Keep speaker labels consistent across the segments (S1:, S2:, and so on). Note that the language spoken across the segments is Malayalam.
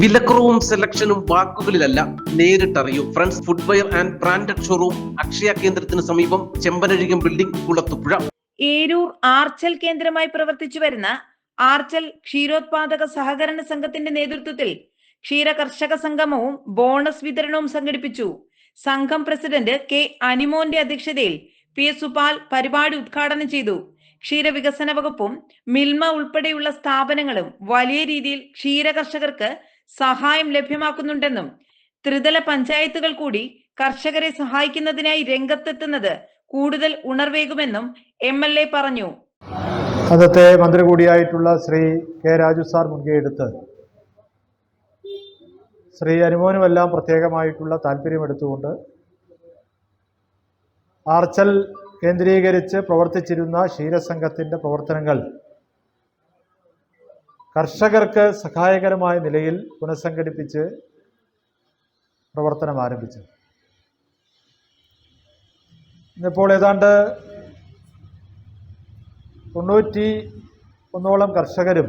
S1: വിലക്കുറവും സെലക്ഷനും വാക്കുകളിലല്ല നേരിട്ടറിയൂ. Friends Footwear and branded showroom Akshaya കേന്ദ്രത്തിന് സമീപം ചെമ്പനഴികം ബിൽഡിംഗ് കുളത്തുപുഴ.
S2: ഏരൂർ ആർച്ചൽ കേന്ദ്രമായി പ്രവർത്തിച്ചു വരുന്ന ആർച്ചൽ ക്ഷീരോത്പാദക സഹകരണ സംഘത്തിന്റെ നേതൃത്വത്തിൽ ക്ഷീര കർഷക സംഗമവും ബോണസ് വിതരണവും സംഘടിപ്പിച്ചു. സംഘം പ്രസിഡന്റ് കെ അനിമോന്റെ അധ്യക്ഷതയിൽ പി എസ് സുപാൽ പരിപാടി ഉദ്ഘാടനം ചെയ്തു. ക്ഷീര വികസന വകുപ്പും മിൽമ ഉൾപ്പെടെയുള്ള സ്ഥാപനങ്ങളും വലിയ രീതിയിൽ ക്ഷീര കർഷകർക്ക് സഹായം ലഭ്യമാക്കുന്നുണ്ടെന്നും ത്രിതല പഞ്ചായത്തുകൾ കൂടി കർഷകരെ സഹായിക്കുന്നതിനായി രംഗത്തെത്തുന്നത് കൂടുതൽ ഉണർവേകുമെന്നും എം എൽ എ പറഞ്ഞു.
S3: അന്നത്തെ മന്ത്രി കൂടിയായിട്ടുള്ള ശ്രീ കെ രാജു സാർ മുൻകൈയെടുത്ത് ശ്രീ അനുമോനുമെല്ലാം പ്രത്യേകമായിട്ടുള്ള താല്പര്യമെടുത്തുകൊണ്ട് ആർച്ചൽ കേന്ദ്രീകരിച്ച് പ്രവർത്തിച്ചിരുന്ന ക്ഷീരസംഘത്തിന്റെ പ്രവർത്തനങ്ങൾ കർഷകർക്ക് സഹായകരമായ നിലയിൽ പുനഃസംഘടിപ്പിച്ച് പ്രവർത്തനം ആരംഭിച്ചു. ഇന്നിപ്പോൾ ഏതാണ്ട് തൊണ്ണൂറ്റി ഒന്നോളം കർഷകരും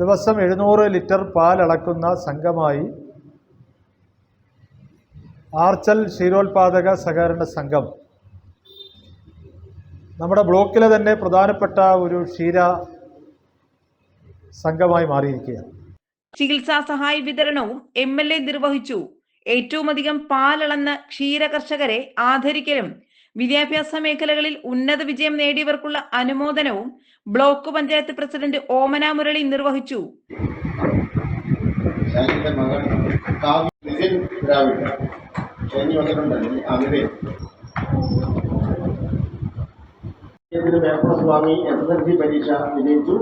S3: ദിവസം എഴുന്നൂറ് ലിറ്റർ പാൽ അളക്കുന്ന സംഘമായി ആർച്ചൽ ക്ഷീരോത്പാദക സഹകരണ സംഘം നമ്മുടെ ബ്ലോക്കിലെ തന്നെ പ്രധാനപ്പെട്ട ഒരു ക്ഷീര സംഘമായി മാറിയിരിക്കുകയാണ്.
S2: ചികിത്സാ സഹായ വിതരണവും എം എൽ എ നിർവഹിച്ചു. ഏറ്റവും അധികം പാലളന്ന് ക്ഷീര കർഷകരെ ആദരിക്കലും വിദ്യാഭ്യാസ മേഖലകളിൽ ഉന്നത വിജയം നേടിയവർക്കുള്ള അനുമോദനവും ബ്ലോക്ക് പഞ്ചായത്ത് പ്രസിഡന്റ് ഓമന മുരളി നിർവഹിച്ചു.
S4: എസ് എസ് എൽ സി പരീക്ഷ വിജയിച്ചു.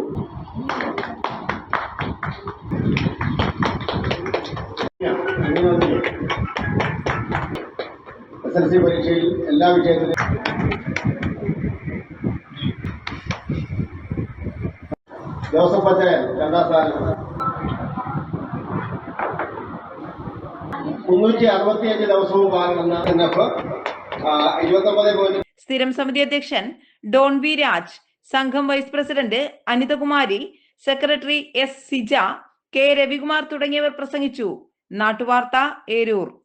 S4: എസ് എൽ സി പരീക്ഷയിൽ എല്ലാ വിഷയത്തിലും ജോസഫ് പച്ചയൻ രണ്ടാം സ്ഥാനത്ത് ദിവസവും
S2: സ്ഥിരം സമിതി അധ്യക്ഷൻ ഡോൺ വി രാജ് സംഘം vice president Anithakumari secretary S Sija K Ravikumar തുടങ്ങിയവർ പ്രസംഗിച്ചു. നാട്ടുവാർത്ത ഏരൂർ.